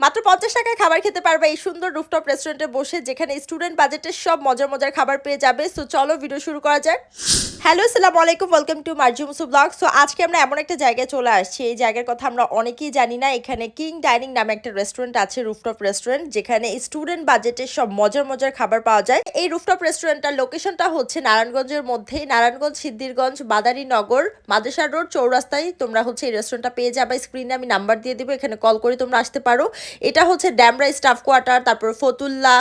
মাত্র পঞ্চাশ টাকায় খাবার খেতে পারবে এই সুন্দর রুফটপ রেস্টুরেন্টে বসে, যেখানে স্টুডেন্ট বাজেটের সব মজার মজার খাবার পেয়ে যাবে। সো চলো ভিডিও শুরু করা যাক। হ্যালো সালাম আলাইকুম ওয়েলকাম টু মার্জি মুসু ব্লগ সো আজকে আমরা এমন একটা জায়গায় চলে আসছি। এই জায়গার কথা আমরা অনেকেই জানি না। এখানে কিং ডাইনিং নামে একটা রেস্টুরেন্ট আছে রুফটপ রেস্টুরেন্ট যেখানে স্টুডেন্ট বাজেটের সব মজার মজার খাবার পাওয়া যায়। এই রুফটপ রেস্টুরেন্টটার লোকেশনটা হচ্ছে নারায়ণগঞ্জের মধ্যেই নারায়ণগঞ্জ, সিদ্ধিরগঞ্জ বাদারীনগর মাদেশা রোড চৌরাস্তায়। তোমরা হচ্ছে এই রেস্টুরেন্টটা পেয়ে যাবে। স্ক্রিনে আমি নাম্বার দিয়ে দেবো, এখানে কল করে তোমরা আসতে পারো। এটা হচ্ছে ড্যামরা স্টাফ কোয়ার্টার তারপর ফতুল্লা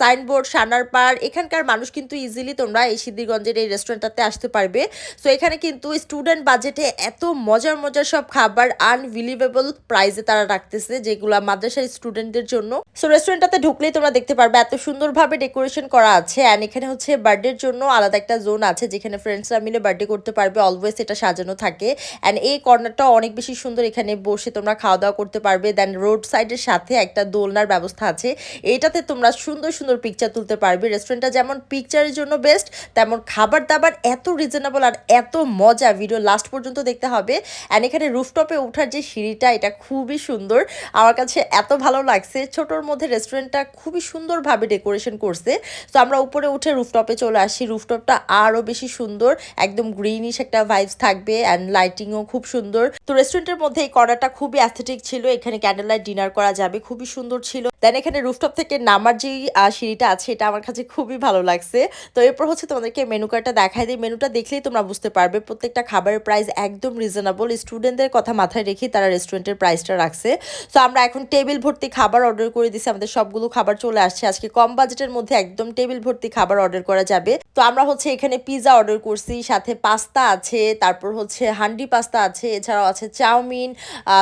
সাইনবোর্ড সানার পাড়। এখানকার মানুষ কিন্তু ইজিলি তোমরা এই সিদ্ধিরগঞ্জের এই রেস্টুরেন্টটাতে আসতে পারবে। সো এখানে কিন্তু স্টুডেন্ট বাজেটে এত মজার মজার সব খাবার আনবিলিভেবল প্রাইসে তারা রাখতেছে, যেগুলো মাদ্রাসার স্টুডেন্টদের জন্য। সো রেস্টুরেন্টটাতে ঢুকলেই তোমরা দেখতে পারবে, এত সুন্দরভাবে ডেকোরেশন করা আছে। অ্যান্ড এখানে হচ্ছে বার্থডের জন্য আলাদা একটা জোন আছে, যেখানে ফ্রেন্ডসরা মিলে বার্থডে করতে পারবে অলওয়েজ এটা সাজানো থাকে। অ্যান্ড এই কর্নারটা অনেক বেশি সুন্দর, এখানে বসে তোমরা খাওয়া দাওয়া করতে পারবে। দেন রোড সাইডের সাথে একটা দোলনার ব্যবস্থা আছে। এটাতে তোমরা সুন্দর সুন্দর পিকচার তুলতে পারবে। রেস্টুরেন্টটা যেমন পিকচারের জন্য বেস্ট তেমন খাবার দাবার এত রিজনেবল আর এত মজা ভিডিও লাস্ট পর্যন্ত দেখতে হবে। অ্যান্ড এখানে রুফটপে ওঠার যে সিঁড়িটা, এটা খুবই সুন্দর। আমার কাছে এত ভালো লাগছে। ছোটোর মধ্যে রেস্টুরেন্টটা খুবই সুন্দরভাবে ডেকোরেশন করছে। তো আমরা উপরে উঠে রুফটপে চলে আসি। রুফটপটা আরও বেশি সুন্দর। একদম গ্রিনিশ একটা ভাইবস থাকবে অ্যান্ড লাইটিংও খুব সুন্দর। তো রেস্টুরেন্টের মধ্যে এই কর্নারটা খুবই অ্যাস্থেটিক ছিল। এখানে ক্যান্ডেল লাইট ডিনার করা যাবে। খুবই সুন্দর ছিল। দেন এখানে রুফটপ থেকে নামার যে সিঁড়িটা আছে, এটা আমার কাছে খুবই ভালো লাগছে। তো এরপর হচ্ছে তোমাদেরকে মেনু কার্ডটা দেখাই দিই। মেনুটা দেখলেই তোমরা বুঝতে পারবে। প্রত্যেকটা খাবারের প্রাইস একদম রিজনেবল স্টুডেন্টদের কথা মাথায় রেখে তারা রেস্টুরেন্টের প্রাইসটা রাখছে। তো আমরা এখন টেবিল ভর্তি খাবার অর্ডার করে দিছি আমাদের সবগুলো খাবার চলে আসছে। আজকে কম বাজেটের মধ্যে একদম টেবিল ভর্তি খাবার অর্ডার করা যাবে। তো আমরা হচ্ছে এখানে পিৎজা অর্ডার করছি, সাথে পাস্তা আছে, তারপর হচ্ছে হান্ডি পাস্তা আছে, এছাড়াও আছে চাউমিন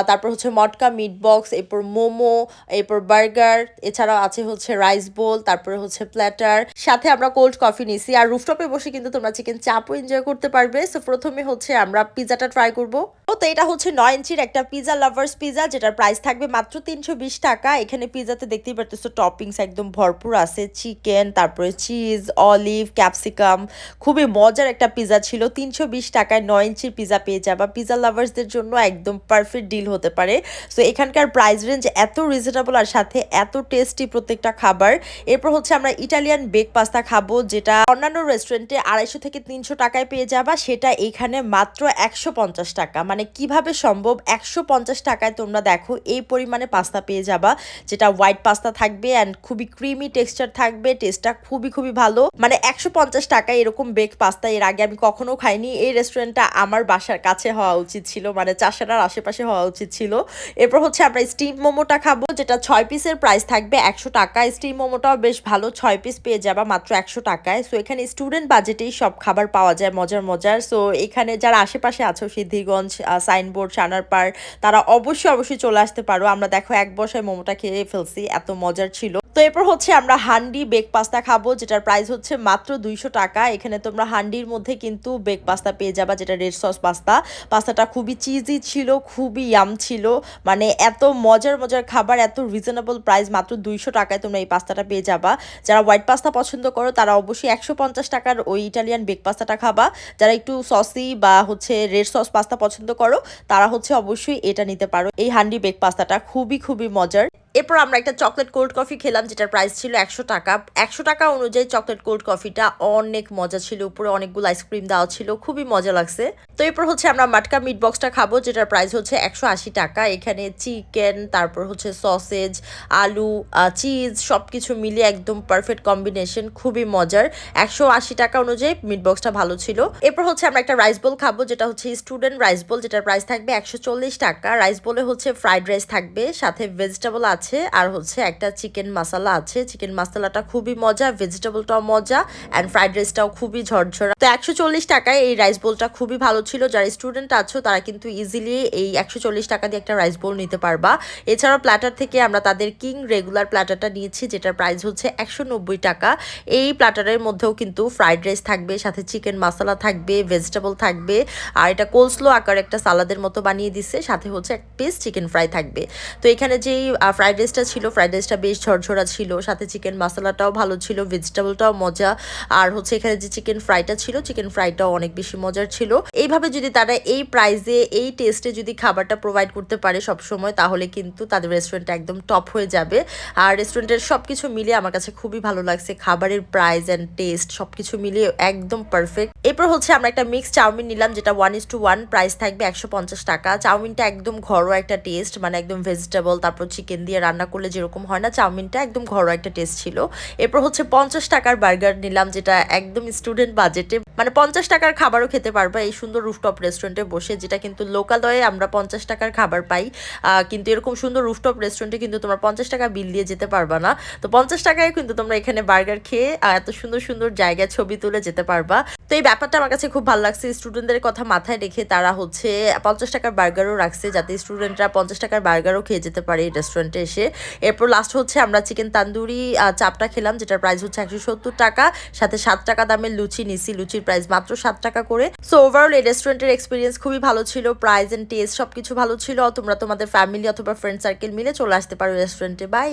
তারপর হচ্ছে মটকা মিট বক্স এরপর মোমো, এরপর বার্গার, এছাড়াও আছে হচ্ছে রাইস বোল তারপরে হচ্ছে প্ল্যাটার সাথে আমরা কোল্ড কফি নিছি। আর রুফটপে বসে কিন্তু তোমরা চিকেন চাপও এনজয় করতে পারবে। সো প্রথমে হচ্ছে আমরা পিজাটা ট্রাই করব। তো, এটা হচ্ছে নয় ইঞ্চির একটা পিজা লাভার্স পিজা যেটার প্রাইস থাকবে মাত্র তিনশো বিশ টাকা। এখানে পিজাতে দেখতেই পারতেছো টপিংস একদম ভরপুর আছে। চিকেন তারপরে চিজ অলিভ ক্যাপসিকাম খুবই মজার একটা পিজা ছিল। তিনশো বিশ টাকায় নয় ইঞ্চির পিজা পেয়ে যাবা। পিজা লাভার্সদের জন্য একদম পারফেক্ট ডিল হতে পারে। সো এখানকার প্রাইস রেঞ্জ এত রিজনেবল আর সাথে এত টেস্টি প্রত্যেকটা খাবার। এরপর হচ্ছে আমরা ইটালিয়ান বেক পাস্তা খাব, যেটা অন্যান্য রেস্টুরেন্টে আড়াইশো থেকে তিনশো টাকায় পেয়ে যাবা, সেটা এখানে মাত্র একশো পঞ্চাশ টাকা। মানে কীভাবে সম্ভব? একশো পঞ্চাশ টাকায় তোমরা দেখো, এই পরিমাণে পাস্তা পেয়ে যাবা, যেটা হোয়াইট পাস্তা থাকবে অ্যান্ড খুবই ক্রিমি টেক্সচার থাকবে টেস্টটা খুবই খুবই ভালো। মানে একশো পঞ্চাশ টাকায় এরকম বেক পাস্তা এর আগে আমি কখনো খাইনি, এই রেস্টুরেন্টটা আমার বাসার কাছে হওয়া উচিত ছিল মানে চাষারার আশেপাশে হওয়া উচিত ছিল। এরপর হচ্ছে আমরা স্টিম মোমোটা খাব, যেটা ছয় পিসের প্রাইস থাকবে, একশো টাকা। স্টিম মোমোটাও বেশ ভালো, ছয় পিস পেয়ে যাবা মাত্র একশো টাকায়। সো এখানে স্টুডেন্ট বাজেটেই সব খাবার পাওয়া যায়, মজার মজার। সো এখানে যারা আশেপাশে আছো, সিদ্ধিগঞ্জ সাইনবোর্ড সানার সানারপাড় তারা অবশ্যই অবশ্যই চলে আসতে পারো। আমরা দেখো, এক বসায় মোমোটা খেয়ে ফেলছি, এত মজার ছিল। তো এরপর হচ্ছে আমরা হান্ডি বেক পাস্তা খাব, যেটার প্রাইস হচ্ছে মাত্র দুইশো টাকা। এখানে তোমরা হান্ডির মধ্যে কিন্তু বেক পাস্তা পেয়ে যাবা, যেটা রেড সস পাস্তা পাস্তাটা খুবই চিজি ছিল, খুবই ইয়াম ছিল। মানে এত মজার মজার খাবার, এত রিজনেবল প্রাইস মাত্র দুইশো টাকায় তোমরা এই পাস্তাটা পেয়ে যাবা। যারা হোয়াইট পাস্তা পছন্দ করো, তারা অবশ্যই একশো পঞ্চাশ টাকার ওই ইটালিয়ান বেক পাস্তাটা খাবা। যারা একটু সসি বা হচ্ছে রেড সস পাস্তা পছন্দ করো, তারা হচ্ছে অবশ্যই এটা নিতে পারো। এই হান্ডি বেক পাস্তাটা খুবই খুবই মজার। এরপর আমরা একটা চকলেট কোল্ড কফি খেলাম, যেটার প্রাইস ছিল একশো টাকা। একশো টাকা অনুযায়ী চকলেট কোল্ড কফিটা অনেক মজা ছিল, উপরে অনেকগুলো আইসক্রিম দেওয়া ছিল, খুবই মজা লাগছে। তো এরপর হচ্ছে আমরা মাটকা মিট বক্সটা খাব, যেটার প্রাইস হচ্ছে একশো আশি টাকা। এখানে চিকেন তারপর হচ্ছে সসেজ আলু চিজ সব কিছু মিলিয়ে একদম পারফেক্ট কম্বিনেশন খুবই মজার। একশো আশি টাকা অনুযায়ী মিট বক্সটা ভালো ছিল। এরপর হচ্ছে আমরা একটা রাইস বোল খাব, যেটা হচ্ছে স্টুডেন্ট রাইস বোল যেটার প্রাইস থাকবে একশো চল্লিশ টাকা। রাইস বোলে হচ্ছে ফ্রাইড রাইস থাকবে, সাথে ভেজিটেবল আছে আর হচ্ছে একটা চিকেন মশলা আছে। চিকেন মশলাটা খুবই মজা, ভেজিটেবলটাও মজা অ্যান্ড ফ্রাইড রাইসটাও খুবই ঝরঝরা। তো একশো চল্লিশ টাকায় এই রাইস বোলটা খুবই ভালো ছিল। যারা স্টুডেন্ট আছো, তারা কিন্তু ইজিলি এই একশো চল্লিশ টাকা দিয়ে একটা রাইস বোল নিতে পারবা। এছাড়াও প্ল্যাটার থেকে আমরা তাদের কিং রেগুলার প্ল্যাটারটা নিয়েছি, যেটার প্রাইস হচ্ছে একশো নব্বই টাকা। এই প্ল্যাটারের মধ্যেও কিন্তু ফ্রাইড রাইস থাকবে, সাথে চিকেন মশলা থাকবে ভেজিটেবল থাকবে। আর এটা কোলস্লো আকার একটা সালাদের মতো বানিয়ে দিছে, সাথে হচ্ছে এক পিস চিকেন ফ্রাই থাকবে। তো এখানে যেই ফ্রাইড ফ্রাইড রাইসটা ছিল ফ্রাইড রাইসটা বেশ ঝরঝরা ছিল, সাথে চিকেন মশলাটাও ভালো ছিল ভেজিটেবলটাও মজা। আর হচ্ছে এখানে যে চিকেন ফ্রাইটা ছিল চিকেন ফ্রাইটাও অনেক বেশি মজার ছিল। এইভাবে যদি তারা এই প্রাইসে এই টেস্টে যদি খাবারটা প্রোভাইড করতে পারে সব সময় তাহলে কিন্তু তাদের রেস্টুরেন্টটা একদম টপ হয়ে যাবে। আর রেস্টুরেন্টের সব কিছু মিলিয়ে আমার কাছে খুবই ভালো লাগছে। খাবারের প্রাইস অ্যান্ড টেস্ট সব কিছু মিলিয়ে একদম পারফেক্ট এরপর হচ্ছে আমরা একটা মিক্স চাউমিন নিলাম, যেটা one is two one price থাকবে একশো পঞ্চাশ টাকা। চাউমিনটা একদম ঘরোয়া একটা টেস্ট মানে একদম ভেজিটেবল তারপর চিকেন দিয়ে রান্না করলে যেরকম হয় না, চাউমিনটা একদম ঘরোয়া একটা টেস্ট ছিল। এরপর হচ্ছে পঞ্চাশ টাকার বার্গার নিলাম, যেটা একদম স্টুডেন্ট বাজেটে মানে পঞ্চাশ টাকার খাবারও খেতে পারবা এই সুন্দর রুফটপ রেস্টুরেন্টে বসে, যেটা কিন্তু লোকালয়ে আমরা পঞ্চাশ টাকার খাবার পাই। কিন্তু এরকম সুন্দর রুফটপ রেস্টুরেন্টে কিন্তু তোমরা পঞ্চাশ টাকা বিল দিয়ে যেতে পারবা না। তো পঞ্চাশ টাকায় কিন্তু তোমরা এখানে বার্গার খেয়ে এত সুন্দর সুন্দর জায়গায় ছবি তুলে যেতে পারবা। তো এই ব্যাপারটা আমার কাছে খুব ভালো লাগছে। স্টুডেন্টদের কথা মাথায় রেখে তারা হচ্ছে পঞ্চাশ টাকার বার্গারও রাখছে যাতে স্টুডেন্টরা পঞ্চাশ টাকার বার্গারও খেয়ে যেতে পারে রেস্টুরেন্টে এসে। এরপর লাস্ট হচ্ছে আমরা চিকেন তান্দুরি চাপটা খেলাম যেটার প্রাইস হচ্ছে একশো সত্তর টাকা। সাথে সাত টাকা দামের লুচি নিছি, লুচির প্রাইস মাত্র সাত টাকা করে। সো ওভারঅল এই রেস্টুরেন্টের এক্সপিরিয়েন্স খুবই ভালো ছিল প্রাইস অ্যান্ড টেস্ট সবকিছু ভালো ছিল। তোমরা তোমাদের ফ্যামিলি অথবা ফ্রেন্ড সার্কেল মিলে চলে আসতে পারো রেস্টুরেন্টে বাই